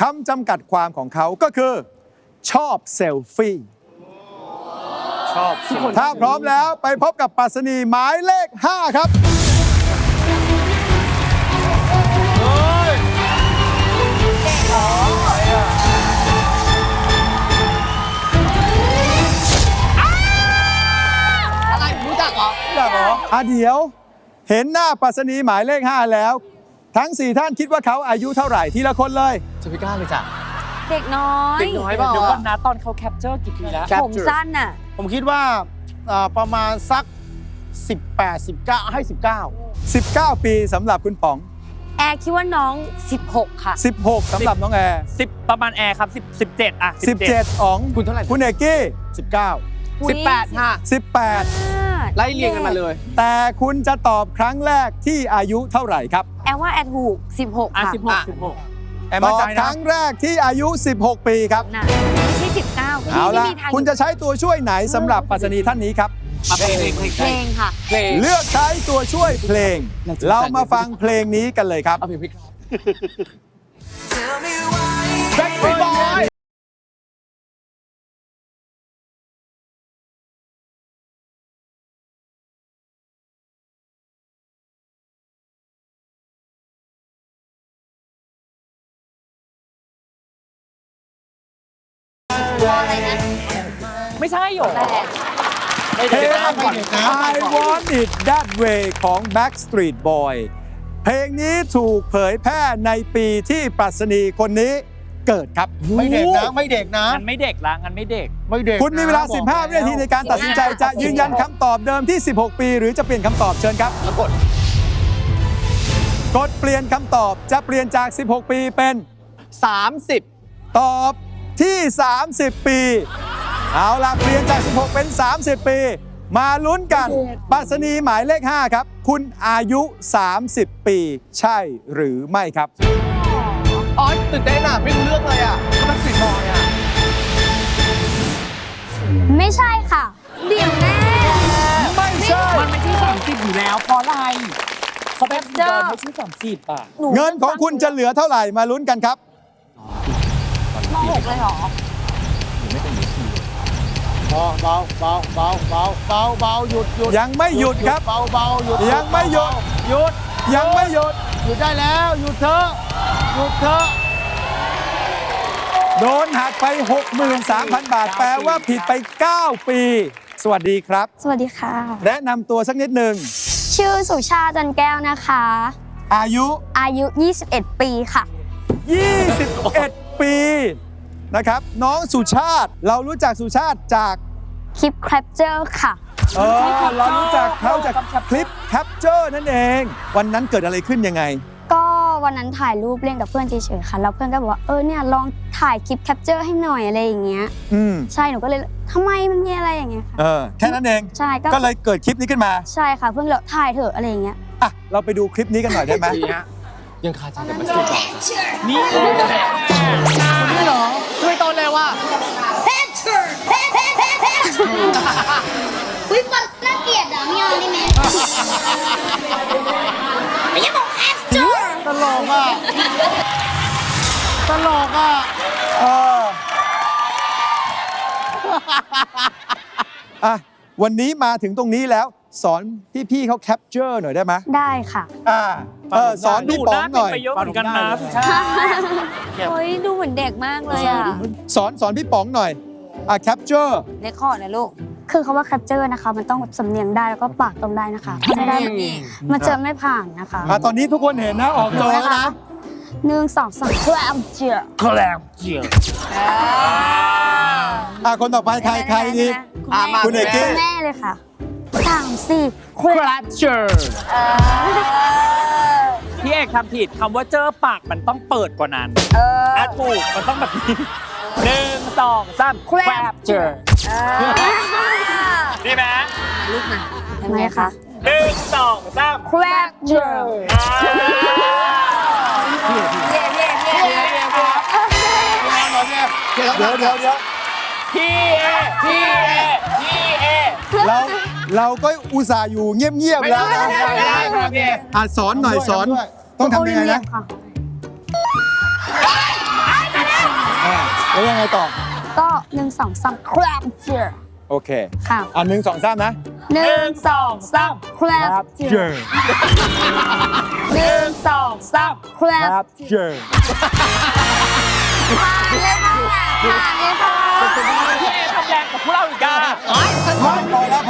คำจำกัดความของเขาก็คือ ชอบเซลฟี่ ชอบสิถ้าพร้อมแล้วไปพบกับปรัสนีหมายเลข 5 ครับ อะไรรู้จักเหรอ อยากเหรออะเดี๋ยว เห็นหน้าปรัสนีหมายเลข 5 แล้ว ทั้ง 4 ท่านคิดว่าเขาอายุเท่าไหร่ทีละคนเลย จะไม่กล้าเลยจ้ะ เด็กน้อยเด็กน้อยเปล่า เดี๋ยวก่อนอะนะตอนเขาแคปเจอร์กี่ปีแล้วแคปผมสั้นน่ะ ผมคิดว่าอ่าประมาณสัก 18 19 ให้ 19 19 ปีสำหรับคุณป๋อง แอร์คิดว่าน้อง 16 ค่ะ 16สำหรับน้องแอร์สิบประมาณแอร์ครับสิบสิบเจ็ดอะ17อ๋องคุณเท่าไหร่ คุณเอกกี้19 อุ๊ย 18 ค่ะ 18 ไล่เรียงกันมาเลย แต่คุณจะตอบครั้งแรกที่อายุเท่าไหร่ครับ แอร์ว่าแอร์ถูก 16 อะค่ะสิบหกสิบหกแอร์ตมั่นอใจบคนะรั้งแรกที่อายุ 16 ปีครับ น่ะไม่ใช่19พี่เอาไม่ละมีทางคุณจะใช้ตัวช่วยไหนสำหรับปรัสนีท่านนี้ครับเพลงเพลงเพลงเพลงค่ะ เพลงเลือกใช้ตัวช่วยเพลง เรามาฟังเพลงนี้กันเลยครับเอาเพลงพี่แบ็คบ อยไม่ใช่หรอแต่เพลง I Want It That Way ของ Backstreet Boy เพลงนี้ถูกเผยแพร่ในปีที่ปรัชนีคนนี้เกิดครับ ไม่เด็กนะ ไม่เด็กนะ งั้นไม่เด็กละงั้นไม่เด็ก ไม่เด็กคุณมีเวลานะบอก15 วินาทีในการตัดสินใจจะยืนยันคำตอบเดิมที่ 16 ปี หรือจะเปลี่ยนคำตอบเชิญครับ แล้วกดกดเปลี่ยนคำตอบจะเปลี่ยนจาก 16 ปีเป็น 30 ตอบ ที่ 30 ปี เอาล่ะเปลี่ยนจาก 16 เป็น 30 ปี มาลุ้นกันปรัสนีหมายเลข 5 ครับ คุณอายุ 30 ปี ใช่หรือไม่ครับ อ๋อตื่นเต้นอะ ไม่รู้เรื่องเลยอะก็ต้องสิบอยอะ ไม่ใช่ค่ะ เดี๋ยวแน่ไม่ใช่ มันไม่ใช่สามสิบอยู่แล้วเพราะอะไรเขาแบบเดินไม่ใช่สามสิบอะหนูเงินของคุณจะเหลือเท่าไหร่มาลุ้นกันครับม หกเลยเหรอเบาเบาเบาเบาเบาเบาเบาหยุดหยุดยังไม่หยุดครับ เบาเบาหยุดยังไม่หยุดหยุดยังไม่หยุดหยุดได้แล้วหยุดเถอะหยุดเถอะโดนหักไป 63,000 บาท แปลว่าผิดไป 9 ปี สวัสดีครับ สวัสดีค่ะ แนะนำตัวสักนิดหนึ่ง ชื่อสุชาติจันแก้วนะคะ อายุ อายุ 21 ปีค่ะ 21 ปี นะครับ น้องสุชาติเรารู้จักสุชาติจากคลิปแคปเจอร์ค่ะ เออเรารู้จักเขาจากคลิปแคปเจอร์นั่นเอง วันนั้นเกิดอะไรขึ้นยังไง ก็วันนั้นถ่ายรูปเล่นกับเพื่อนเฉยๆค่ะแล้วเพื่อนก็บอกว่าเออเนี่ยลองถ่ายคลิปแคปเจอร์ให้หน่อยอะไรอย่างเงี้ยอืมใช่หนูก็เลยทำไมมันมีอะไรอย่างเงี้ยค่ะเออแค่นั้นเอง ใช่ก็ก็เลยเกิดคลิปนี้ขึ้นมาใช่ค่ะเพื่อนเลยถ่ายเถอะอะไรอย่างเงี้ยอะเราไปดูคลิปนี้กันหน่อยได้ไหมดีฮะยังคาใจกับมันสิบอยนี่นี่เหรอ ทำไมตอนแล้วอะอุ้ยมันน่าเกลียดอะไม่เอาได้ไหมไม่ใช่บอกแคปเจอร์ตลกอะ ตลกอะ เอออะวันนี้มาถึงตรงนี้แล้ว สอนพี่ๆเขาแคปเจอร์หน่อยได้ไหมได้ค่ะ อ่า เออสอนพี่ป๋องหน่อยไปเยอะเหมือนกันนะใช่เฮ้ยดูเหมือนเด็กมากเลยอะสอนสอนพี่ป๋องหน่อย อะแคปเจอร์เลคคอร์ดนะลูก คือคาว่าแคปเจอร์นะคะ มันต้องแบบสำเนียงได้แล้วก็ปากตรงได้นะคะไม่ได้มันจะไม่ผ่านนะคะอะตอนนี้ทุกคนเห็นนะออกจอแล้วนะหนึ่งสองสามแคปเจอร์แคลมเจียวอะคนต่อไปใครใครดีอะมาคุณเอกกี้แม่เลยค่ะสามสี่คราฟเจอร์ พี่เอกทำผิดคำว่าเจอปากมันต้องเปิดกว่านั้นเอออะถูกมันต้องแบบนี้หนึ่งสองสามคราฟเจอร์ดีไหมลูกนะทำไหมไงคะคะหนึ่งสองสามแคปเจอร์อ่าเย่เย่เย่เย่เดี๋ยวเดี๋ยวเดี๋ยวเดี๋ยว พี่เอพี่เอพี่เอเราเราก็อุตส่าห์อยู่เงียบๆแล้วนะไม่ได้ไม่ได้อะสอนหน่อยสอนต้องทำยังไงนะค่ะแล้วยังไงต่อก็หนึ่งสองสามครับเจอโอเคค่ะอะหนึ่งสองสามนะหนึ่งสองสามครับเจอหนึ่งสองสามครับเจอผ่านเลยค่ะผ่านเลยค่ะ พี่เอทำแรงกับพวกเราอีกอะพอแล้วพอแล้วพอแล้ว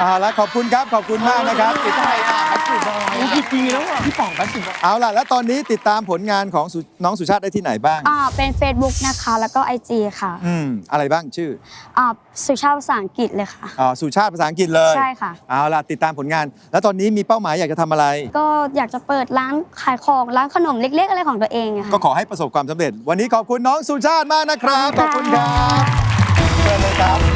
เอาละขอบคุณครับขอบคุณมากนะครับ ติดตามกี่ปีแล้วอะพี่ป๋องแป๊บสิบเอาล่ะแล้วตอนนี้ติดตามผลงานของสุน้องสุชาติได้ที่ไหนบ้างอ่าเป็น Facebook นะคะ แล้วก็ IG ค่ะอืมอะไรบ้างชื่ออ่าสุชาติภาษาอังกฤษเลยค่ะอ่าสุชาติภาษาอังกฤษเลยใช่ค่ะเอาล่ะติดตามผลงาน แล้วตอนนี้มีเป้าหมายอยากจะทำอะไร ก็อยากจะเปิดร้านขายของร้านขนมเล็ก ๆ อะไรของตัวเองอะก็ค่ะขอให้ประสบความสำเร็จ วันนี้ขอบคุณน้องสุชาติมากนะครับขอบคุณครับเชิญเลยครับ